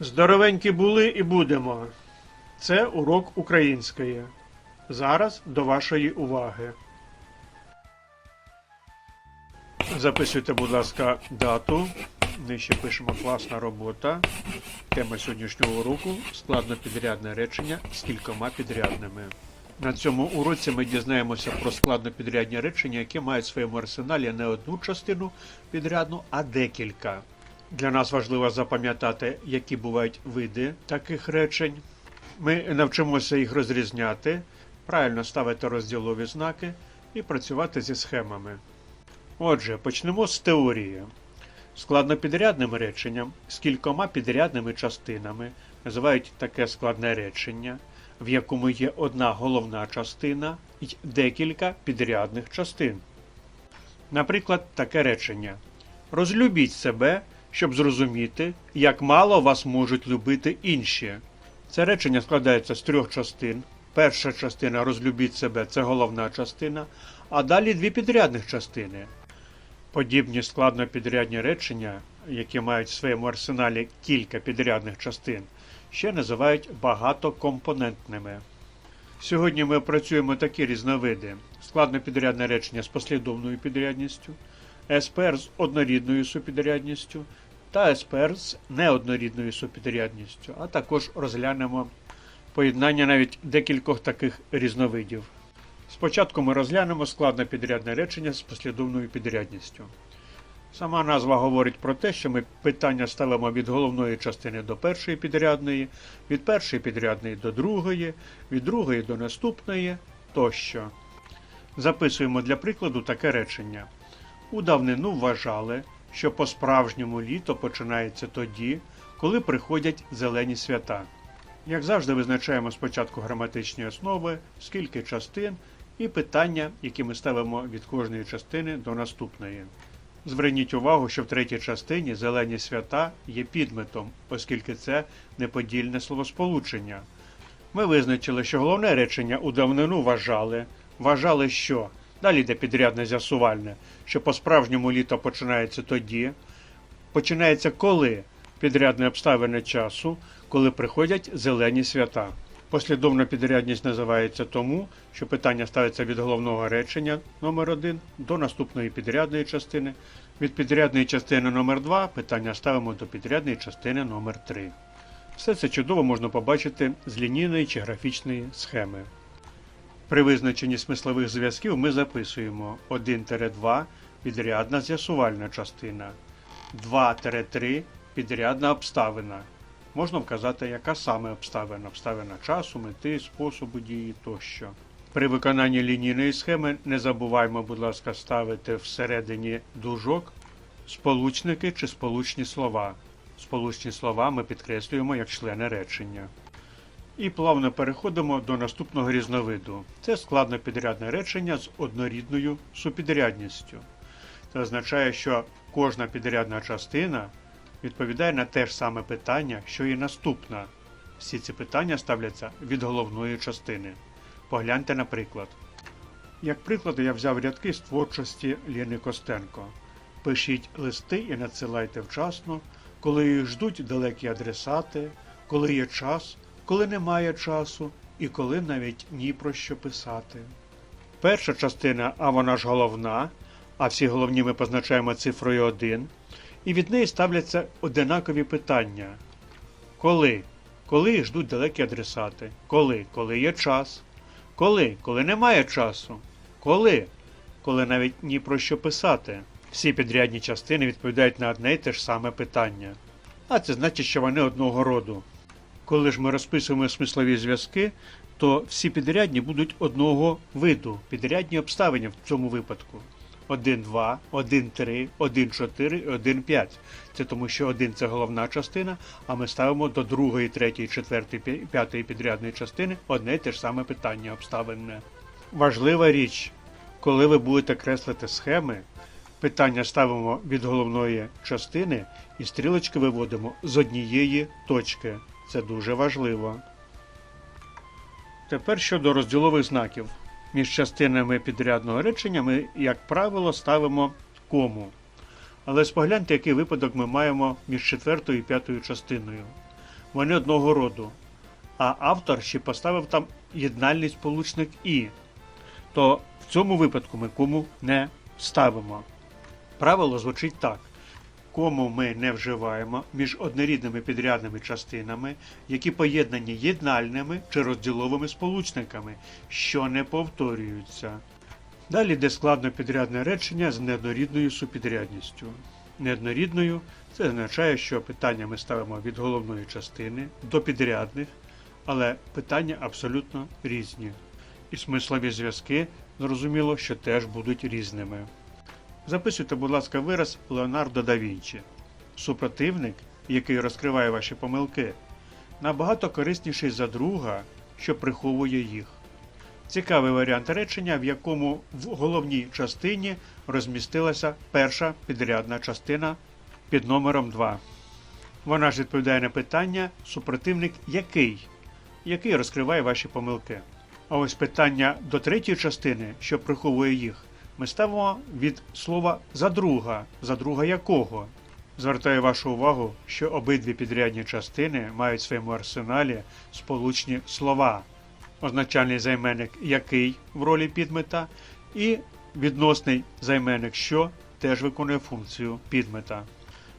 Здоровенькі були і будемо. Це урок української. Зараз до вашої уваги. Записуйте, будь ласка, дату. Нижче пишемо класна робота. Тема сьогоднішнього уроку складнопідрядне речення з кількома підрядними. На цьому уроці ми дізнаємося про складнопідрядні речення, які мають в своєму арсеналі не одну частину підрядну, а декілька. Для нас важливо запам'ятати, які бувають види таких речень. Ми навчимося їх розрізняти, правильно ставити розділові знаки і працювати зі схемами. Отже, почнемо з теорії. Складнопідрядним реченням з кількома підрядними частинами називають таке складне речення, в якому є одна головна частина і декілька підрядних частин. Наприклад, таке речення: Розлюбіть себе, щоб зрозуміти, як мало вас можуть любити інші. Це речення складається з трьох частин. Перша частина розлюбіть себе це головна частина, а далі дві підрядних частини. Подібні складнопідрядні речення, які мають в своєму арсеналі кілька підрядних частин, ще називають багатокомпонентними. Сьогодні ми опрацюємо такі різновиди: складнопідрядне речення з послідовною підрядністю, СПР з однорідною супідрядністю та СПР з неоднорідною супідрядністю, а також розглянемо поєднання навіть декількох таких різновидів. Спочатку ми розглянемо складнопідрядне речення з послідовною підрядністю. Сама назва говорить про те, що ми питання ставимо від головної частини до першої підрядної, від першої підрядної до другої, від другої до наступної тощо. Записуємо для прикладу таке речення. У давнину вважали, що по-справжньому літо починається тоді, коли приходять зелені свята. Як завжди, визначаємо спочатку граматичні основи, скільки частин і питання, які ми ставимо від кожної частини до наступної. Зверніть увагу, що в третій частині зелені свята є підметом, оскільки це неподільне словосполучення. Ми визначили, що головне речення у давнину вважали, вважали, що далі йде підрядне з'ясувальне, що по-справжньому літо починається тоді, починається коли підрядне обставини часу, коли приходять зелені свята. Послідовна підрядність називається тому, що питання ставиться від головного речення номер 1 до наступної підрядної частини. Від підрядної частини номер 2 питання ставимо до підрядної частини номер 3 Все це чудово можна побачити з лінійної чи графічної схеми. При визначенні смислових зв'язків ми записуємо 1-2 підрядна з'ясувальна частина, 2-3 підрядна обставина. Можна вказати, яка саме обставина, обставина часу, мети, способу дії тощо. При виконанні лінійної схеми не забуваймо, будь ласка, ставити всередині дужок сполучники чи сполучні слова. Сполучні слова ми підкреслюємо як члени речення. І плавно переходимо до наступного різновиду. Це складнопідрядне речення з однорідною супідрядністю. Це означає, що кожна підрядна частина відповідає на те ж саме питання, що і наступна. Всі ці питання ставляться від головної частини. Погляньте на приклад. Як приклад, я взяв рядки з творчості Ліни Костенко. Пишіть листи і надсилайте вчасно, коли їх ждуть далекі адресати, коли є час, коли немає часу і коли навіть ні про що писати. Перша частина, а вона ж головна, а всі головні ми позначаємо цифрою 1, і від неї ставляться одинакові питання. Коли? Коли ждуть далекі адресати? Коли? Коли є час? Коли? Коли немає часу? Коли? Коли навіть ні про що писати. Всі підрядні частини відповідають на одне й те ж саме питання. А це значить, що вони одного роду. Коли ж ми розписуємо смислові зв'язки, то всі підрядні будуть одного виду, підрядні обставини в цьому випадку. 1, 2, 1, 3, 1, 4 1, 5. Це тому, що 1 це головна частина, а ми ставимо до другої, третьої, четвертої, п'ятої підрядної частини одне й те ж саме питання обставинне. Важлива річ, коли ви будете креслити схеми, питання ставимо від головної частини і стрілочки виводимо з однієї точки. Це дуже важливо. Тепер щодо розділових знаків. Між частинами підрядного речення ми, як правило, ставимо кому. Але спогляньте, який випадок ми маємо між четвертою і п'ятою частиною. вони одного роду, а автор ще поставив там єднальний сполучник і, то в цьому випадку ми кому не ставимо. Правило звучить так. Кому ми не вживаємо між однорідними підрядними частинами, які поєднані єднальними чи розділовими сполучниками, що не повторюються. Далі йде складно підрядне речення з неоднорідною супідрядністю. Неоднорідною це означає, що питання ми ставимо від головної частини до підрядних, але питання абсолютно різні. І смислові зв'язки, зрозуміло, що теж будуть різними. Записуйте, будь ласка, вираз Леонардо да Вінчі. Супротивник, який розкриває ваші помилки, набагато корисніший за друга, що приховує їх. Цікавий варіант речення, в якому в головній частині розмістилася перша підрядна частина під номером 2. Вона ж відповідає на питання супротивник який, який розкриває ваші помилки. А ось питання до третьої частини, що приховує їх, ми ставимо від слова задруга, задруга якого. Звертаю вашу увагу, що обидві підрядні частини мають в своєму арсеналі сполучні слова означальний займенник який в ролі підмета, і відносний займенник що теж виконує функцію підмета.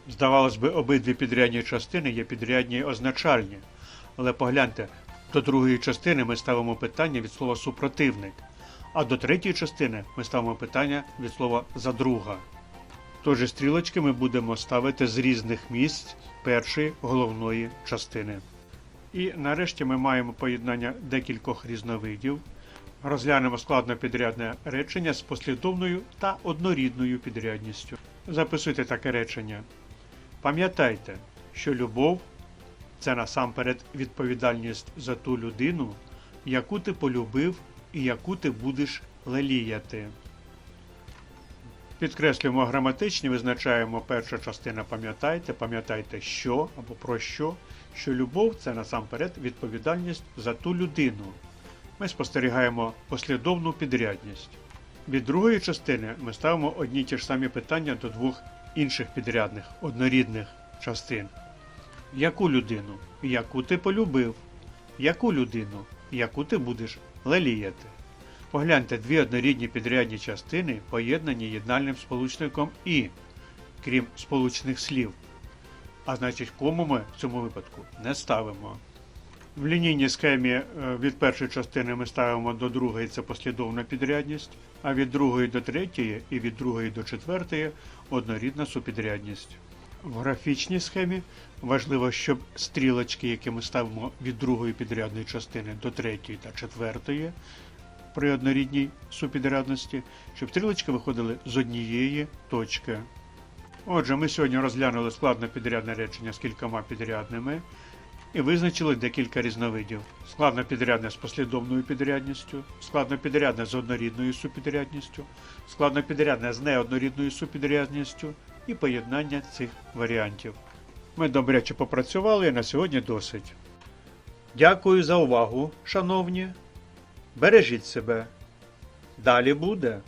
Здавалось би, обидві підрядні частини є підрядні і означальні, але погляньте, до другої частини ми ставимо питання від слова супротивник, а до третьої частини ми ставимо питання від слова задруга. Тож і стрілочки ми будемо ставити з різних місць першої головної частини. І нарешті ми маємо поєднання декількох різновидів. Розглянемо складно підрядне речення з послідовною та однорідною підрядністю. Записуйте таке речення. Пам'ятайте, що любов це насамперед відповідальність за ту людину, яку ти полюбив і яку ти будеш леліяти. Підкреслюємо граматичні, визначаємо перша частина пам'ятайте, пам'ятайте що або про що, що любов це насамперед відповідальність за ту людину. Ми спостерігаємо послідовну підрядність. Від другої частини ми ставимо одні й ті ж самі питання до двох інших підрядних, однорідних частин. Яку людину, яку ти полюбив? Яку людину, яку ти будеш леліяти? Погляньте, дві однорідні підрядні частини поєднані єднальним сполучником і, крім сполучних слів. А значить, кому ми в цьому випадку не ставимо. В лінійній схемі е, від першої частини ми ставимо до другої це послідовна підрядність, а від другої до третьої і від другої до четвертої однорідна супідрядність. В графічній схемі важливо, щоб стрілочки, які ми ставимо від другої підрядної частини до третьої та четвертої, при однорідній супідрядності, щоб стрілочки виходили з однієї точки. Отже, ми сьогодні розглянули складно підрядне речення з кількома підрядними і визначили декілька різновидів: складно підрядне з послідовною підрядністю, складно підрядне з однорідною супідрядністю, складно підрядне з неоднорідною супідрядністю і поєднання цих варіантів. Ми добряче попрацювали і на сьогодні досить. Дякую за увагу, шановні. Бережіть себе. Далі буде.